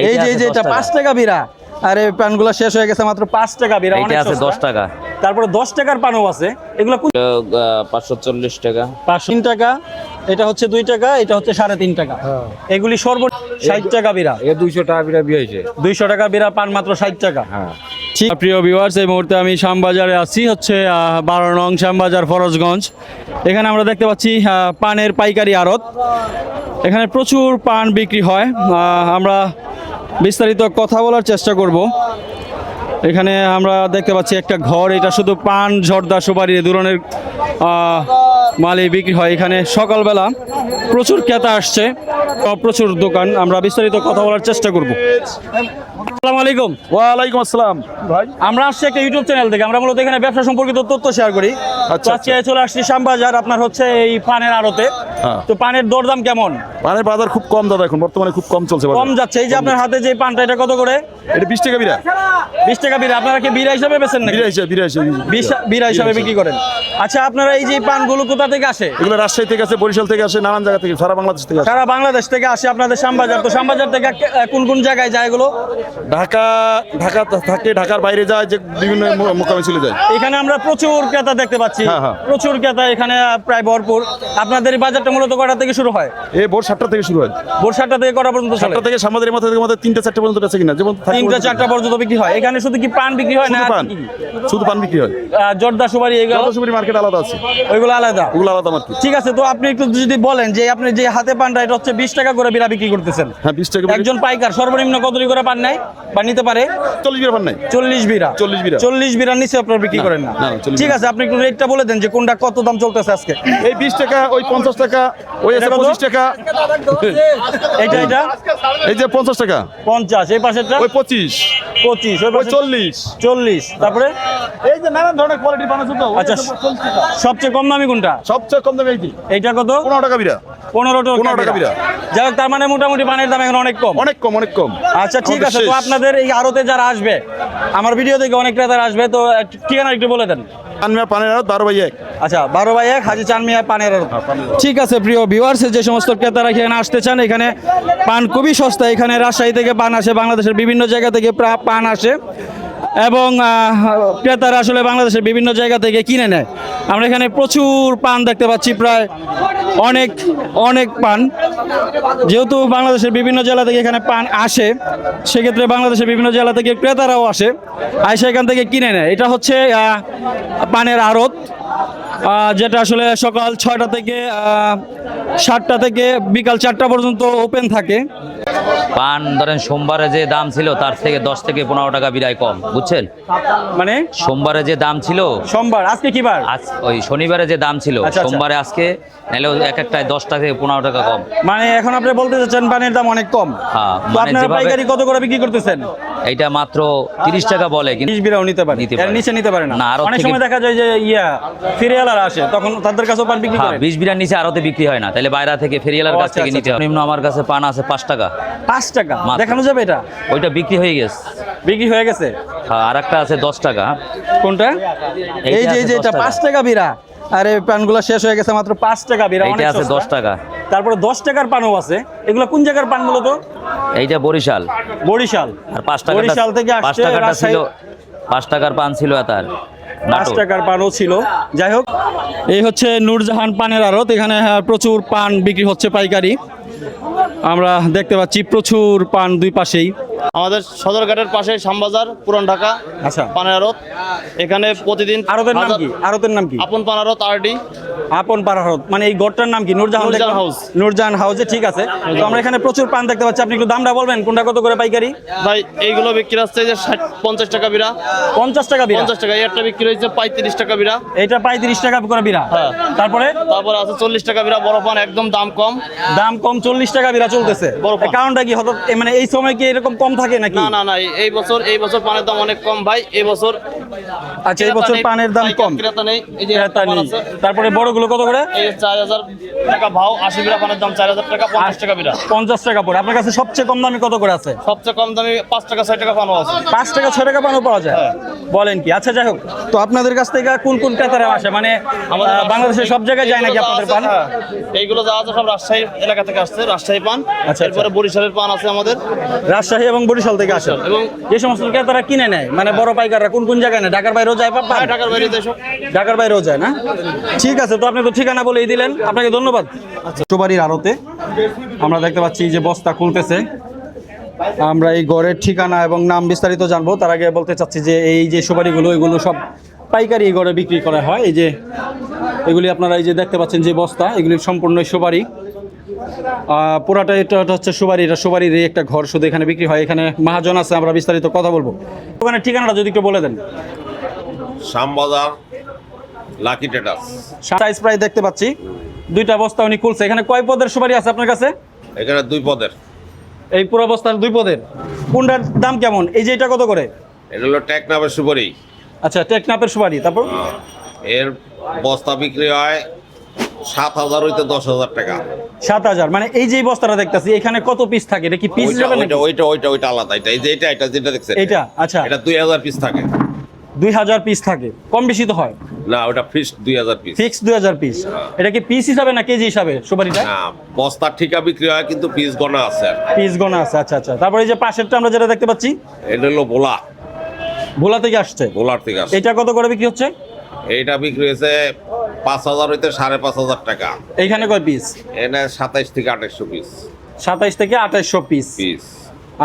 এই যে এই যে এটা আছে 10 পাঁচ টাকা। বিরা আরে পানগুলো শেষ হয়ে গেছে মাত্র পাঁচ টাকা বিরা অনেক আছে সস্তা। দশ টাকা। তারপরে দশ টাকার পানও আছে। এগুলো কোন পাঁচশো চল্লিশ টাকা। পাঁচশো তিন টাকা। এটা হচ্ছে দুই টাকা এটা হচ্ছে সাড়ে তিন টাকা। এগুলি সর্ব ষাট টাকা বিরা এ দুইশো টাকা বিরা বিয়ে হয়েছে। দুইশো টাকা বিরা পান মাত্র ষাট টাকা। হ্যাঁ। ঠিক। প্রিয় ভিউয়ার্স এই মুহূর্তে আমি শ্যামবাজারে আছি হচ্ছে আহ, বারো নং শ্যামবাজার ফরজগঞ্জ। এখানে আমরা দেখতে পাচ্ছি আহ, পানের পাইকারি আড়ত। এখানে প্রচুর পান বিক্রি হয়। আহ, আমরা বিস্তারিত কথা বলার চেষ্টা করব। এখানে আমরা দেখতে পাচ্ছি একটা ঘর, এটা শুধু পান, ঝর্দা, সুপারি, এ ধরনের মালই বিক্রি হয় এখানে। সকালবেলা প্রচুর ক্রেতা আসছে প্রচুর দোকান। আমরা বিস্তারিত কথা বলার চেষ্টা করব। আসসালামু আলাইকুম। ওয়ালাইকুম আসসালাম। ভাই আমরা আসছি একটা ইউটিউব চ্যানেল থেকে। আমরা মূলত এখানে ব্যবসা সম্পর্কিত তথ্য শেয়ার করি। আচ্ছা, তো আজকে চলে আসছি শ্যামবাজার। আপনার হচ্ছে এই পানের আড়তে। হ্যাঁ। তো পানের দরদাম কেমন? পানের বাজার খুব কম দাদা এখন। বর্তমানে খুব কম চলছে কম যাচ্ছে। এই যে আপনার হাতে যে পানটা এটা কত করে? এটা বিশ টাকা বিরা। বিশ টাকা বিরা। আপনারা কি বিরা হিসাবে বেছেন নাকি? বিরা হিসেবে বিরা হিসেবে বিরা হিসাবে বিক্রি করেন। আচ্ছা আপনারা এই যে পানগুলো কোথা থেকে আসে? এগুলো রাজশাহী থেকে আসে বরিশাল থেকে আসে নানান জায়গা থেকে সারা বাংলাদেশ থেকে সারা বাংলাদেশ থেকে আসে আপনাদের শ্যামবাজার। তো শ্যামবাজার থেকে কোন কোন জায়গায় যায় এগুলো? ঢাকা ঢাকা থাকে ঢাকার বাইরে যায় যে বিভিন্ন মোকামে চলে যায়। এখানে আমরা প্রচুর ক্রেতা দেখতে পাচ্ছি। হ্যাঁ, হ্যাঁ। প্রচুর ক্রেতা এখানে প্রায় ভরপুর। আপনাদের বাজারটা মূলত কটা থেকে শুরু হয়? এই ভোর সাতটা থেকে শুরু হয়। ভোর সাতটা থেকে কটা পর্যন্ত সাতটা থেকে সামাদের মাথা থেকে আমাদের তিনটা চারটা পর্যন্ত বেঁচে কিনা? যেমন তিনটা চারটা পর্যন্ত বিক্রি হয়। এখানে শুধু কি পান বিক্রি হয় না শুধু পান। বিক্রি হয়। জর্দা সুপারি এগুলো? সুপারি মার্কেট আলাদা আছে। ওইগুলো আলাদা? ওগুলো আলাদা মার্কেট ঠিক আছে তো আপনি একটু যদি বলেন যে আপনি যে হাতে পানটা এটা হচ্ছে বিশ টাকা করে বিরা বিক্রি করতেছেন। হ্যাঁ বিশ টাকা একজন পাইকার সর্বনিম্ন কত করে পান নেয় বা নিতে পারে? চল্লিশ বিরা পান নাই। চল্লিশ বিরা 40 বিরা। চল্লিশ বিরার নিচে আপনারা বিক্রি করেন না। না, না, 40 ঠিক আছে আপনি একটু রেটটা বলে দেন যে কোনটা কত দাম চলতেছে আজকে। এই বিশ টাকা ওই পঞ্চাশ টাকা ওই আছে পঁচিশ টাকা। এটা এটা? এই যে পঞ্চাশ টাকা। পঞ্চাশ এই পাশেরটা? ওই পঁচিশ। পঁচিশ ওই চল্লিশ। চল্লিশ তারপরে? এই যে নানান ধরনের কোয়ালিটি পান তো আচ্ছা আছে 40 টাকা। সবচেয়ে কম দামি কোনটা? সবচেয়ে কম দামে এইটি এইটা কত? পনেরো টাকা বিরা। পনেরো টাকা 15 টাকা বিরা। যাই তার মানে মোটামুটি পানের দাম এখন অনেক কম। অনেক কম অনেক কম। আচ্ছা ঠিক আছে তো আপনাদের এই আড়তে যারা আসবে আমার ভিডিও থেকে অনেক ক্রেতারা আসবে তো ঠিকানা একটু বলে দেন। পানমিয়া পানের আড়ত বারো বাই এক। আচ্ছা বারো বাই এক হাজি চানমিয়া পানের আড়ত। ঠিক আছে প্রিয় ভিউয়ার্স যে সমস্ত ক্রেতারা এখানে আসতে চান এখানে পান খুবই সস্তা। এখানে রাজশাহী থেকে পান আসে বাংলাদেশের বিভিন্ন জায়গা থেকে পান আসে। এবং ক্রেতারা আসলে বাংলাদেশের বিভিন্ন জায়গা থেকে কিনে নেয়। আমরা এখানে প্রচুর পান দেখতে পাচ্ছি, প্রায় অনেক অনেক পান। যেহেতু বাংলাদেশের বিভিন্ন জেলা থেকে এখানে পান আসে, সেক্ষেত্রে বাংলাদেশের বিভিন্ন জেলা থেকে ক্রেতারাও আসে, আইসা এখান থেকে কিনে নেয়। এটা হচ্ছে পানের আড়ত যেটা আসলে সকাল ছয়টা থেকে সাতটা থেকে বিকাল চারটা পর্যন্ত ওপেন থাকে। পান ধরেন সোমবারে যে দাম ছিল তার থেকে দশ থেকে পনেরো টাকা বিরায় কম বুঝছেন? মানে? সোমবারে যে দাম ছিল সোমবার আজকে কি বার আজ ওই শনিবারে যে দাম ছিল আচ্ছা, আচ্ছা। সোমবারে আজকে নাহলে এক একটায় দশ টাকা থেকে পনেরো টাকা কম। মানে এখন আপনি বলতে চাচ্ছেন পানের দাম অনেক কম। হ্যাঁ, মানে আপনারা পাইকারি কত করে বিক্রি করতেছেন? এইটা মাত্র তিরিশ টাকা বলে কিন্তু বিরাও নিতে পারে। নিতে পারে। নিচে নিতে পারে না। আরও অনেক সময় দেখা যায় যে ইয়া ফিরিয়ালারা আসে তখন তাদের কাছেও পান বিক্রি হ্যাঁ বিশ বিরার নিচে আরতে বিক্রি হয়। না। তাহলে বাইরে থেকে ফেরিয়ালার কাছ আচ্ছা, থেকে আচ্ছা, নিতে হয় নিম্ন আমার কাছে পান আছে পাঁচ টাকা। পাঁচ টাকা? দেখানো যাবে এটা? ওইটা বিক্রি হয়ে গেছে। বিক্রি হয়ে গেছে? হ্যাঁ আর একটা আছে দশ টাকা। কোনটা? এই যে এই যে এটা। পাঁচ টাকা বিরা আরে পানগুলো শেষ হয়ে গেছে মাত্র পাঁচ টাকা বিরা অনেক আছে। দশ টাকা। তারপরে দশ টাকার পানও আছে। এগুলো কোন জায়গার পান তো? এইটা বরিশাল। বরিশাল। আর পাঁচ টাকা বরিশাল থেকে পাঁচ টাকাটা ছিল পাঁচ টাকার পান ছিল তার পাঁচ টাকার পানও ছিল। যাই হোক এই হচ্ছে নূরজাহান পানের আড়ত। এখানে হ্যাঁ, প্রচুর পান বিক্রি হচ্ছে পাইকারি। আমরা দেখতে পাচ্ছি প্রচুর পান দুই পাশেই। আমাদের সদরঘাটের পাশে শ্যামবাজার পুরান ঢাকা আচ্ছা। পানের আড়ত। এখানে প্রতিদিন আড়তের নাম কি? আড়তের নাম কি? আপন পান আড়ত আরডি। আপন পাড়া আড়ত মানে এই গড়টার নাম কি? নূরজাহান হাউস। নূরজাহান হাউসে ঠিক আছে। তো আমরা এখানে প্রচুর পান দেখতে পাচ্ছি। আপনি একটু দামটা বলবেন কোনটা কত করে পাইকারি? ভাই এইগুলো বিক্রি হচ্ছে যে ষাট পঞ্চাশ টাকা বিরা পঞ্চাশ টাকা বিরা পঞ্চাশ টাকা একটা বিক্রি হয়েছে পঁয়ত্রিশ টাকা বিরা এটা পঁয়ত্রিশ টাকা করে বিরা হ্যাঁ। তারপরে? তারপর আছে চল্লিশ টাকা বিরা বড় পান একদম দাম কম। দাম কম চল্লিশ টাকা বিরা চলতেছে। বড় কারণটা কি এ মানে এই সময় কি এরকম কম থাকে নাকি? না না না এই- বছর এই বছর পানের দাম অনেক কম ভাই। এই বছর আচ্ছা এই বছর পানের দাম কম। ক্রেতা নেই ক্রেতা নেই। তারপরে কত করে? এই চার হাজার টাকা ভাও আশি বিরা পানের দাম চার হাজার টাকা পঞ্চাশ টাকা বিরা। পঞ্চাশ টাকা পড়ে আপনার কাছে সবচেয়ে কম দামি কত করে আছে? সবচেয়ে কম দামি পাঁচ টাকা ছয় টাকা পানও আছে। পাঁচ টাকা ছয় টাকা পানও পাওয়া যায়। বলেন কি? আচ্ছা যাই হোক। তো আপনাদের কাছ থেকে কোন কোন ক্রেতারা আসে? মানে বাংলাদেশের সব জায়গায় যায় নাকি আপনাদের পান? হ্যাঁ, এইগুলো যা আছে সব রাজশাহী এলাকা থেকে আসছে রাজশাহী পান। আচ্ছা। এরপরে বরিশালের পান আছে আমাদের। রাজশাহী এবং বরিশাল থেকে আসে। এবং যে সমস্ত ক্রেতারা কিনে নেয়? মানে বড় পাইকাররা কোন কোন জায়গায় নেয়? ঢাকার বাইরেও যায় পান? হ্যাঁ, ঢাকার বাইরে দেশ ঢাকার বাইরেও যায় না? ঠিক আছে তো আপনি তো ঠিকানা বলেই দিলেন। আপনাকে ধন্যবাদ। চোবাড়ির আড়তে আমরা দেখতে পাচ্ছি যে বস্তা খুলতেছে। আমরা এই ঘরের ঠিকানা এবং নাম বিস্তারিত জানব। তার আগে বলতে চাচ্ছি যে এই যে সুপারিগুলো এগুলো সব পাইকারি এই ঘরে বিক্রি করা হয়। এই যে এগুলি আপনারা এই যে দেখতে পাচ্ছেন যে বস্তা এগুলি সম্পূর্ণ সুপারি। পুরাটা এটা হচ্ছে সুবারি এটা সুবারির একটা ঘর শুধু এখানে বিক্রি হয়। এখানে মহাজন আছে আমরা বিস্তারিত কথা বলব। ওখানে ঠিকানাটা যদি একটু বলে দেন। শ্যামবাজার লাকি ট্রেডার্স সাইজ প্রায় দেখতে পাচ্ছি। দুইটা বস্তা উনি খুলছে। এখানে কয় পদের সুপারি আছে আপনার কাছে? এখানে দুই পদের। এই পুরো বস্তার দুই পদের। কোনটার দাম কেমন? এই যে এটা কত করে? এটা হলো টেকনাপের সুপারি। আচ্ছা টেকনাপের সুপারি। তারপর? এর বস্তা বিক্রি হয় সাত হাজার হইতে দশ হাজার টাকা। সাত হাজার। মানে এই যে বস্তাটা দেখতেছি এখানে কত পিস থাকে? এটা কি পিস ওইটা ওইটা ওইটা ওইটা ওইটা আলাদা। এটা এই যে এটা এটা যেটা দেখছেন? এটা আচ্ছা। এটা দুই হাজার পিস থাকে। দুই হাজার পিস থাকে। কম বেশি তো হয়। না ওটা ফিক্স দুই হাজার পিস ফিক্স দুই হাজার পিস এটা কি পিস হিসাবে না কেজি হিসাবে সুপারিটা? না বস্তার ঠিকা বিক্রি হয় কিন্তু পিস গনা আছে পিস গোনা আছে আচ্ছা আচ্ছা। তারপরে এই যে পাশেরটা আমরা যেটা দেখতে পাচ্ছি এটা হলো বোলা ভোলা থেকে আসছে। বোলার থেকে আসে এটা কত করে বিক্রি হচ্ছে? এইটা বিক্রি হয়েছে পাঁচ হাজার হইতে সাড়ে পাঁচ হাজার টাকা। এইখানে কয় পিস এনে সাতাইশ থেকে আঠাইশশো পিস সাতাইশ থেকে আঠাইশশো পিস পিস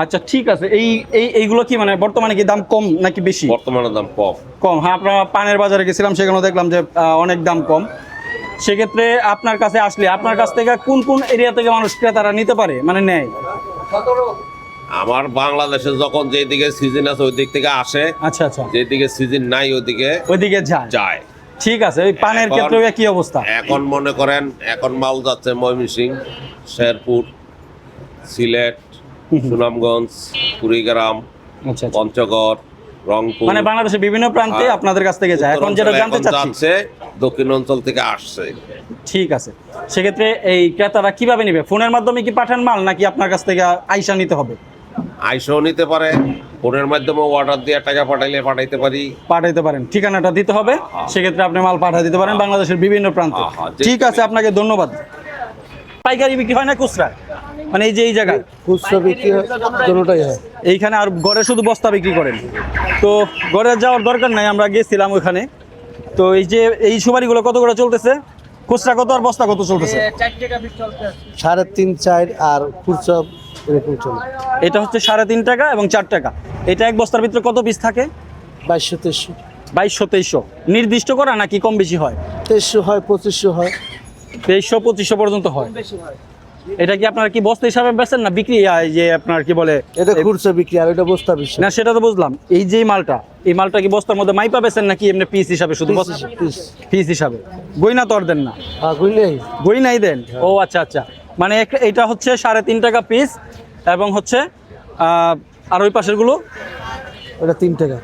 আচ্ছা ঠিক আছে। এই এই এইগুলো কি মানে বর্তমানে কি দাম কম নাকি বেশি? বর্তমানে দাম কম। কম। হ্যাঁ আপনার পানের বাজারে গেছিলাম সেখানেও দেখলাম যে অনেক দাম কম। সেক্ষেত্রে আপনার কাছে আসলে আপনার কাছ থেকে কোন কোন এরিয়া থেকে মানুষ ক্রেতারা নিতে পারে মানে নেয়? আমার বাংলাদেশে যখন যেদিকে সিজন আছে ওই দিক থেকে আসে। আচ্ছা আচ্ছা। যেদিকে সিজন নাই ওইদিকে ওইদিকে যায়। যায়। ঠিক আছে ওই পানের ক্ষেত্রে কি অবস্থা। এখন মনে করেন এখন মাল যাচ্ছে ময়মনসিং শেরপুর সিলেট সুনামগঞ্জ কুড়িগ্রাম আচ্ছা আচ্ছা। পঞ্চগড় রংপুর। মানে বাংলাদেশের বিভিন্ন প্রান্তে। আপনাদের কাছ থেকে যায়। এখন যেটা জানতে চাচ্ছি দক্ষিণ অঞ্চল থেকে আসছে। ঠিক আছে। সেক্ষেত্রে এই ক্রেতারা কীভাবে নেবে? ফোনের মাধ্যমে কি পাঠান মাল নাকি আপনার কাছ থেকে আইসা নিতে হবে? আইসও নিতে পারে। ফোনের মাধ্যমে অর্ডার দিয়ে টাকা পাঠাইলে পাঠাইতে পারি। পাঠাইতে পারেন। ঠিকানাটা দিতে হবে। সেক্ষেত্রে আপনি মাল পাঠিয়ে দিতে পারেন বাংলাদেশের বিভিন্ন প্রান্তে। ঠিক আছে আপনাকে ধন্যবাদ। পাইকারি বিক্রি হয় না খুচরা? মানে এই যে এই জায়গায়? খুচরা বিক্রি হয় দুটোটাই হয়। এইখানে আর গড়ে শুধু বস্তা বিক্রি করেন। তো গড়ে যাওয়ার দরকার নাই আমরা গেছিলাম ওখানে তো এই যে এই সুপারিগুলো কত করে চলতেছে? খুচরা কত আর বস্তা কত চলতেছে? সাড়ে তিন চার আর খুচরা এরকম চলে। এটা হচ্ছে সাড়ে তিন টাকা এবং চার টাকা। এটা এক বস্তার ভিতরে কত পিস থাকে? বাইশশো তেইশশো। বাইশশো তেইশশো। নির্দিষ্ট করা নাকি কম বেশি হয়? তেইশশো হয় পঁচিশশো হয়। তেইশশো পঁচিশশো পর্যন্ত হয়। এটা কি আপনার কি বস্তা হিসাবে বেচেন না বিক্রি? যে আপনার কি বলে? এটা খুচরা বিক্রি আর এটা বস্তা বিক্রি। না সেটা তো বুঝলাম। এই যে মালটা এই মালটা কি বস্তার মধ্যে মাইপা বেচেন নাকি এমনি পিস হিসাবে শুধু পিস পিস হিসাবে। গইনা তো আর দেন না। হ্যাঁ গইনাই দেন? ও আচ্ছা আচ্ছা। মানে এটা হচ্ছে সাড়ে তিন টাকা পিস এবং হচ্ছে আর ওই পাশেরগুলো? ওটা তিন টাকা।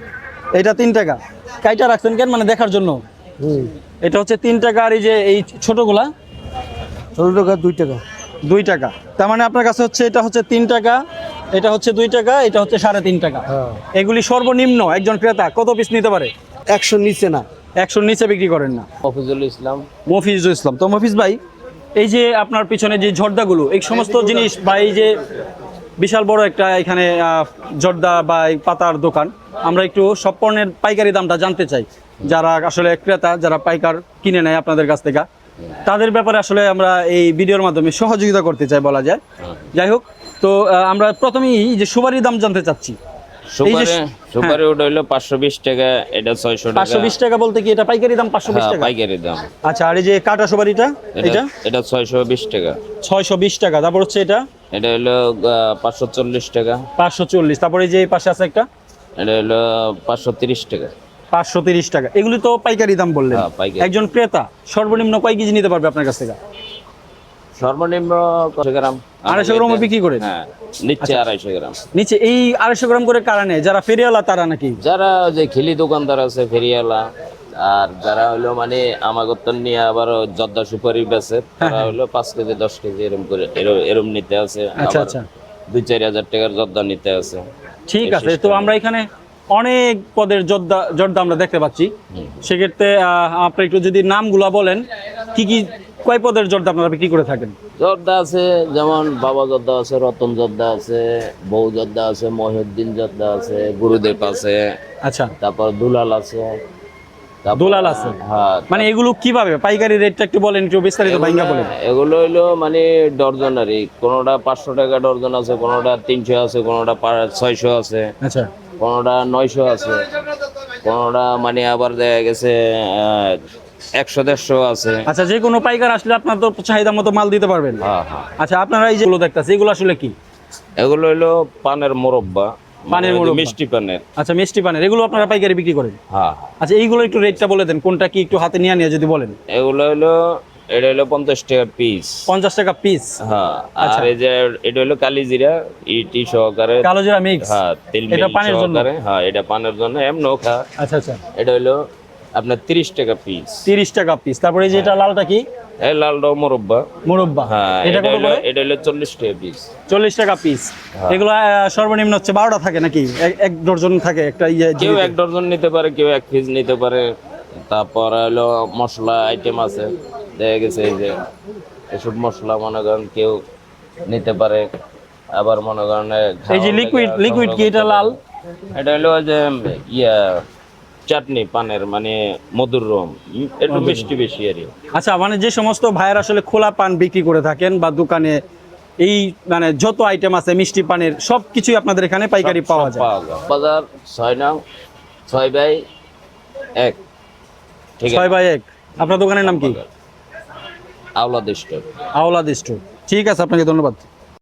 এটা তিন টাকা। কাইটা রাখছেন কেন? মানে দেখার জন্য। এটা হচ্ছে তিন টাকা আর এই যে এই ছোটগুলা? ষোলো টাকা দুই টাকা। দুই টাকা। তার মানে আপনার কাছে হচ্ছে এটা হচ্ছে তিন টাকা এটা হচ্ছে দুই টাকা এটা হচ্ছে সাড়ে তিন টাকা। হ্যাঁ। এগুলি সর্বনিম্ন একজন ক্রেতা কত পিস নিতে পারে? একশো নিচে না। একশোর নিচে বিক্রি করেন না। মফিজুল ইসলাম। মফিজুল ইসলাম। তো মফিজ ভাই এই যে আপনার পিছনে যে ঝর্দাগুলো এই সমস্ত জিনিস বা এই যে বিশাল বড় একটা এখানে আহ, জর্দা বা এই পাতার দোকান আমরা একটু সব পণ্যের পাইকারি দামটা জানতে চাই। যারা আসলে ক্রেতা যারা পাইকার কিনে নেয় আপনাদের কাছ থেকে। তাদের ব্যাপারে আসলে আমরা এই ভিডিওর মাধ্যমে সহযোগিতা করতে চাই বলা যায়। যাই হোক তো আমরা প্রথমেই যে সুপারির দাম জানতে চাচ্ছি। সুপারি সুপারি ওটা হইল পাঁচশো বিশ টাকা এটা ছয়শো টাকা। পাঁচশো বিশ টাকা বলতে কি এটা পাইকারি দাম পাঁচশো বিশ হ্যাঁ টাকা? পাইকারি দাম। আচ্ছা আর এই যে কাটা সুপারিটা এটা এটা? ছয়শো বিশ টাকা। ছয়শো বিশ টাকা। তারপর হচ্ছে এটা? এটা হলো পাঁচশো চল্লিশ টাকা। পাঁচশো চল্লিশ। তারপরে এই যে পাশে আছে একটা? এটা হলো পাঁচশো তিরিশ টাকা। পাঁচশো তিরিশ টাকা। এগুলি তো পাইকারি দাম বললেন। হ্যাঁ, একজন ক্রেতা সর্বনিম্ন কয় কেজি নিতে পারবে আপনার কাছ থেকে? সর্বনিম্ন কত গ্রাম। আড়াইশো গ্রামও বিক্রি করেন? হ্যাঁ নিচ্ছে আড়াইশো গ্রাম। নিচে এই আড়াইশো গ্রাম করে কারণে যারা ফেরিওয়ালা তারা নাকি? যারা যে খিলি দোকানদার আছে ফেরিয়ালা আর যারা হলো মানে আমাগত নিয়ে আবার জর্দা সুপারি বেচে তারা হলো পাঁচ কেজি দশ কেজি এরম করে এরম নিতে আছে। আচ্ছা আচ্ছা। দুই চার হাজার টাকার জর্দা নিতে আছে। ঠিক আছে তো আমরা এখানে অনেক পদের জর্দা জর্দা আমরা দেখতে পাচ্ছি। সেক্ষেত্রে আপনি একটু যদি নামগুলা বলেন কি কি কয় পদের জর্দা আপনারা বিক্রি করে থাকেন? জর্দা আছে যেমন বাবা জর্দা আছে রতন জর্দা আছে বউ জর্দা আছে মহিউদ্দিন জর্দা আছে গুরুদেব আছে। আচ্ছা। তারপর দুলাল আছে। দুলাল আছে? হ্যাঁ। মানে এগুলো কীভাবে? পাইকারি রেটটা একটু বলেন একটু বিস্তারিত ভাইঙ্গা বলেন। এগুলো হইল মানে ডর্জনারি কোনোটা পাঁচশো টাকা ডর্জন আছে কোনোটা তিনশো আছে কোনোটা ছয়শো আছে। আচ্ছা। কোনোটা নয়শো আছে কোনোটা মানে আবার দেখা গেছে একশো দেড়শো আছে। আচ্ছা যে কোনো পাইকার আসলে আপনার তো চাহিদা মতো মাল দিতে পারবেন। হ্যাঁ হ্যাঁ। আচ্ছা আপনারা এই যেগুলো দেখতেছে এগুলো আসলে কি? এগুলো হইল পানের মোরব্বা পানের মানে মিষ্টি পানের। আচ্ছা মিষ্টি পানের এগুলো আপনারা পাইকারি বিক্রি করেন? হ্যাঁ আচ্ছা এইগুলো একটু রেটটা বলে দেন কোনটা কি একটু হাতে নিয়ে নিয়ে যদি বলেন। এগুলো হইল এটা হইল পঞ্চাশ টাকা পিস পঞ্চাশ টাকা পিস হ্যাঁ আচ্ছা। আর এই যে এটা হইল কালিজিরা ইটি সহকারে। কালো জিরা মিক্স হ্যাঁ তেল এটা পানের জন্য? হ্যাঁ এটা পানের জন্য এমনও খা। আচ্ছা আচ্ছা। এটা হইল আপনার তিরিশ টাকা পিস তিরিশ টাকা পিস তারপরে এই যে এটা লালটা কি? এই লালটাও মোরব্বা। মুরব্বা। হ্যাঁ এটা কত হইল করে? এটা হইল চল্লিশ টাকা পিস চল্লিশ টাকা পিস এগুলো সর্বনিম্ন হচ্ছে বারোটা থাকে নাকি? এক- এক ডজন থাকে একটা ইয়ে কেউ এক ডজন নিতে পারে কেউ এক পিস নিতে পারে। তারপর হলো মশলা আইটেম আছে। দেখা গেছে এই যে এসব মশলা মনে করেন কেউ নিতে পারে আবার মনে করেন এই যে লিকুইড লিকুইড কি এটা লাল? এটা হলো যে ইয়া চাটনি পানের মানে মধুর রম একটু মিষ্টি বেশি আর আচ্ছা মানে যে সমস্ত ভাইয়ের আসলে খোলা পান বিক্রি করে থাকেন বা দোকানে এই মানে যত আইটেম আছে মিষ্টি পানের সব কিছুই আপনাদের এখানে পাইকারি পাওয়া যায়। বাজার ছয় নাম ছয় বাই এক। ঠিক ছয় বাই এক। আপনার দোকানের নাম কি? আওলা স্টোর। আওলাদ স্টোর। ঠিক আছে আপনাকে ধন্যবাদ।